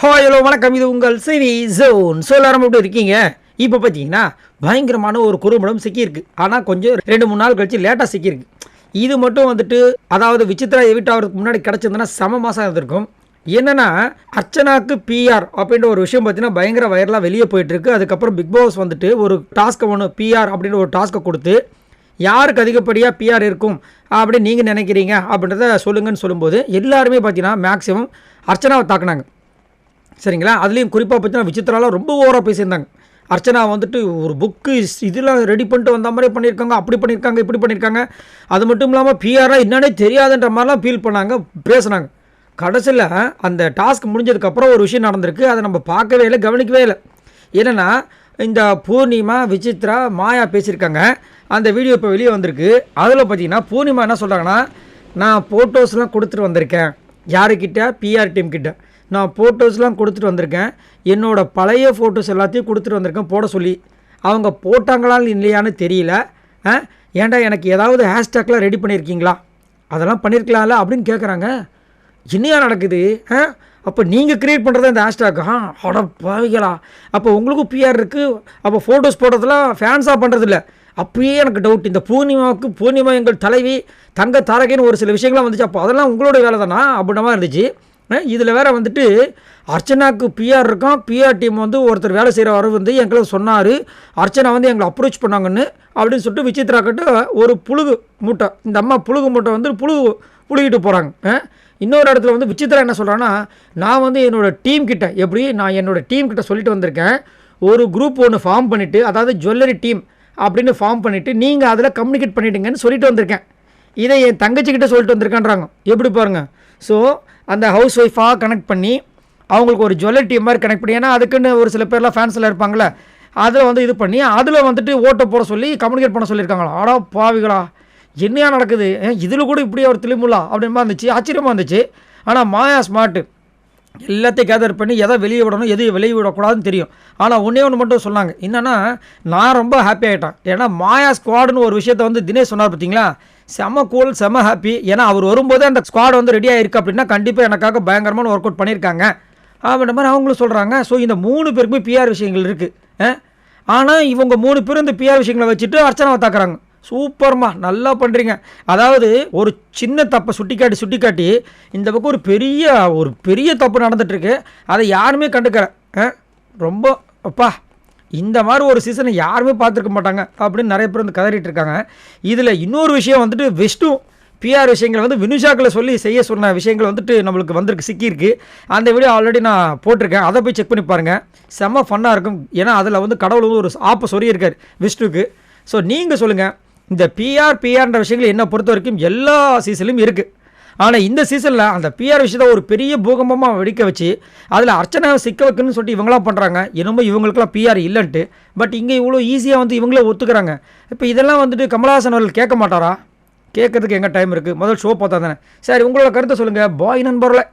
Hi hello வணக்கம். இது உங்கள் சிவி ஜோன். ஸோ எல்லாரும் எப்படி இருக்கீங்க? இப்போ பார்த்தீங்கன்னா பயங்கரமான ஒரு குறும்படம் சிக்கியிருக்கு. ஆனால் கொஞ்சம் ரெண்டு மூணு நாள் கழிச்சு லேட்டாக சிக்கியிருக்கு. இது மட்டும் வந்துட்டு அதாவது விசித்ரா எவிட் ஆகிறதுக்கு முன்னாடி கிடச்சிருந்தனா செம மாதம் இருந்திருக்கும். என்னென்னா அர்ச்சனாக்கு பிஆர் அப்படின்ற ஒரு விஷயம் பார்த்தீங்கன்னா பயங்கர வைரலாக வெளியே போயிட்டுருக்கு. அதுக்கப்புறம் பிக் பாஸ் வந்துட்டு ஒரு டாஸ்க்கை ஒன்று பிஆர் அப்படின்ற ஒரு டாஸ்க்கை கொடுத்து யாருக்கு அதிகப்படியாக பிஆர் இருக்கும்? அப்படின்னு நீங்கள் நினைக்கிறீங்க? அப்படின்றத சொல்லுங்கன்னு சொல்லும்போது எல்லாருமே பார்த்தீங்கன்னா மேக்ஸிமம் அர்ச்சனாவை தாக்குனாங்க. சரிங்களா? அதுலேயும் குறிப்பாக பார்த்தீங்கன்னா விசித்திராலாம் ரொம்ப ஓவராக பேசியிருந்தாங்க. அர்ச்சனா வந்துட்டு ஒரு புக்கு இதெல்லாம் ரெடி பண்ணிட்டு வந்த மாதிரி பண்ணியிருக்காங்க. அப்படி பண்ணியிருக்காங்க இப்படி பண்ணியிருக்காங்க. அது மட்டும் இல்லாமல் பிஆராக என்னன்னே தெரியாதுன்ற மாதிரிலாம் ஃபீல் பண்ணாங்க பேசுனாங்க. கடைசியில் அந்த டாஸ்க் முடிஞ்சதுக்கப்புறம் ஒரு விஷயம் நடந்திருக்கு. அதை நம்ம பார்க்கவே இல்லை கவனிக்கவே இல்லை. என்னென்னா இந்த பூர்ணிமா விசித்ரா மாயா பேசியிருக்காங்க. அந்த வீடியோ இப்போ வெளியே வந்திருக்கு. அதில் பார்த்தீங்கன்னா பூர்ணிமா என்ன சொல்கிறாங்கன்னா நான் ஃபோட்டோஸ்லாம் கொடுத்துட்டு வந்திருக்கேன். யாருக்கிட்ட? பிஆர் டீம் கிட்ட நான் ஃபோட்டோஸ்லாம் கொடுத்துட்டு வந்திருக்கேன். என்னோட பழைய ஃபோட்டோஸ் எல்லாத்தையும் கொடுத்துட்டு வந்திருக்கேன் போட சொல்லி. அவங்க போட்டாங்களா இல்லையான்னு தெரியல. ஆ? ஏன்டா எனக்கு ஏதாவது ஹேஷ்டேக்லாம் ரெடி பண்ணியிருக்கீங்களா அதெல்லாம் பண்ணியிருக்கலாம்ல அப்படின்னு கேட்குறாங்க என்னையா நடக்குது? ஆ? அப்போ நீங்கள் க்ரியேட் பண்ணுறது இந்த ஹேஷ்டேக் ஆ அட பாவிகளா அப்போ உங்களுக்கும் பிஆர் இருக்குது அப்போ ஃபோட்டோஸ் போடுறதுலாம் ஃபேன்ஸாக பண்ணுறதில்ல அப்பயே எனக்கு டவுட் இந்த பூர்ணிமாவுக்கு பூர்ணிமா எங்கள் தலைவி தங்க தாரகைன்னு ஒரு சில விஷயங்கள்லாம் வந்துச்சு. அப்போ அதெல்லாம் உங்களோட வேலை தானா? அப்படின்ற மாதிரி இருந்துச்சு. இதில் வேறு வந்துட்டு அர்ச்சனாவுக்கு பிஆர் இருக்கான். பிஆர் டீம் வந்து ஒருத்தர் வேலை செய்கிறவர் வந்து எங்களுக்கு சொன்னார். அர்ச்சனா வந்து எங்களை அப்ரோச் பண்ணாங்கன்னு அப்படின்னு சொல்லிட்டு விசித்ரா கிட்ட ஒரு புழுகு மூட்டை இந்த அம்மா புழுகு மூட்டை வந்து புழுகு புழுகிட்டு போகிறாங்க இன்னொரு இடத்துல வந்து விசித்ரா என்ன சொல்கிறான்னா நான் வந்து என்னோடய டீம் கிட்ட எப்படி நான் என்னோடய டீம் கிட்ட சொல்லிட்டு வந்திருக்கேன். ஒரு குரூப் ஒன்று ஃபார்ம் பண்ணிவிட்டு அதாவது ஜுவல்லரி டீம் அப்படின்னு ஃபார்ம் பண்ணிவிட்டு நீங்கள் அதில் கம்யூனிகேட் பண்ணிவிடுங்கன்னு சொல்லிட்டு வந்திருக்கேன். இதை என் தங்கச்சிக்கிட்ட சொல்லிட்டு வந்திருக்கான்றாங்க. எப்படி பாருங்கள் ஸோ அந்த ஹவுஸ் ஒய்ஃபாக கனெக்ட் பண்ணி அவங்களுக்கு ஒரு ஜுவல்லரி டீம் மாதிரி கனெக்ட் பண்ணி ஏன்னா அதுக்குன்னு ஒரு சில பேர்லாம் ஃபேன்ஸில் இருப்பாங்களே அதில் வந்து இது பண்ணி அதில் வந்துட்டு ஓட்டை போட சொல்லி கம்யூனிகேட் பண்ண சொல்லியிருக்காங்களா. ஆடா பாவிகளா. என்னையா நடக்குது? இதில் கூட இப்படி ஒரு திரும்பலா அப்படின்னு இருந்துச்சு. ஆச்சரியமாக இருந்துச்சு. ஆனால் மாயா ஸ்மார்ட்டு எல்லாத்தையும் கேதர் பண்ணி எதை வெளியே விடணும் எது வெளியே விடக்கூடாதுன்னு தெரியும். ஆனால் ஒன்றே ஒன்று மட்டும் சொன்னாங்க. என்னென்னா நான் ரொம்ப ஹாப்பி ஆகிட்டேன் ஏன்னா மாயா ஸ்குவாடுன்னு ஒரு விஷயத்த வந்து தினேஷ் சொன்னார் பார்த்தீங்களா செம கூல் செம ஹாப்பி ஏன்னா அவர் வரும்போது அந்த ஸ்குவாட் வந்து ரெடியாக இருக்குது அப்படின்னா கண்டிப்பாக எனக்காக பயங்கரமான ஒர்க் அவுட் பண்ணியிருக்காங்க. அப்படின்ற மாதிரி அவங்களும் சொல்கிறாங்க ஸோ இந்த மூணு பேருக்குமே பிஆர் விஷயங்கள் இருக்குது ஆனால் இவங்க மூணு பேரும் இந்த பிஆர் விஷயங்களை வச்சுட்டு அர்ச்சனாவை தாக்குறாங்க. சூப்பர்மா நல்லா பண்ணுறீங்க அதாவது ஒரு சின்ன தப்பை சுட்டிக்காட்டி சுட்டிக்காட்டி இந்த பக்கம் ஒரு பெரிய ஒரு பெரிய தப்பு நடந்துட்டுருக்கு. அதை யாருமே கண்டுக்கல. ஆ? ரொம்ப அப்பா இந்த மாதிரி ஒரு சீசனை யாருமே பார்த்துருக்க மாட்டாங்க அப்படின்னு நிறைய பேர் வந்து கதறிட்டு இருக்காங்க. இதில் இன்னொரு விஷயம் வந்துட்டு வெஸ்ட்டும் பிஆர் விஷயங்கள் வந்து வினுஷாக்கில் சொல்லி செய்ய சொன்ன விஷயங்கள் வந்துட்டு நம்மளுக்கு வந்திருக்கு சிக்கியிருக்கு. அந்த வீடியோ ஆல்ரெடி நான் போட்டிருக்கேன். அதை போய் செக் பண்ணி பாருங்கள் செம்ம ஃபன்னாக இருக்கும். ஏன்னா அதில் வந்து கடவுள் வந்து ஒரு ஆப்பை சொல்லியிருக்கார் விஷ்ணுக்கு. ஸோ நீங்கள் சொல்லுங்கள் இந்த பிஆர் பிஆர்ன்ற விஷயங்கள் என்னை பொறுத்த வரைக்கும் எல்லா சீசன்லையும் இருக்குது ஆனால் இந்த சீசனில் அந்த பிஆர் விஷயத்தை ஒரு பெரிய பூகம்பமாக வெடிக்க வச்சு அதில் அர்ச்சனை சிக்க வைக்கணும்னு சொல்லிட்டு இவங்களாம் பண்ணுறாங்க என்னமோ இவங்களுக்குலாம் பிஆர் இல்லைன்ட்டு. பட் இங்கே இவ்வளோ ஈஸியாக வந்து இவங்களே ஒத்துக்கிறாங்க. இப்போ இதெல்லாம் வந்துட்டு கமலஹாசன் அவர்கள் கேட்க மாட்டாரா? கேட்கறதுக்கு எங்கே டைம் இருக்குது முதல் ஷோ பார்த்தா தானே. சரி உங்களோட கருத்தை சொல்லுங்கள் பாய் நண்பரில்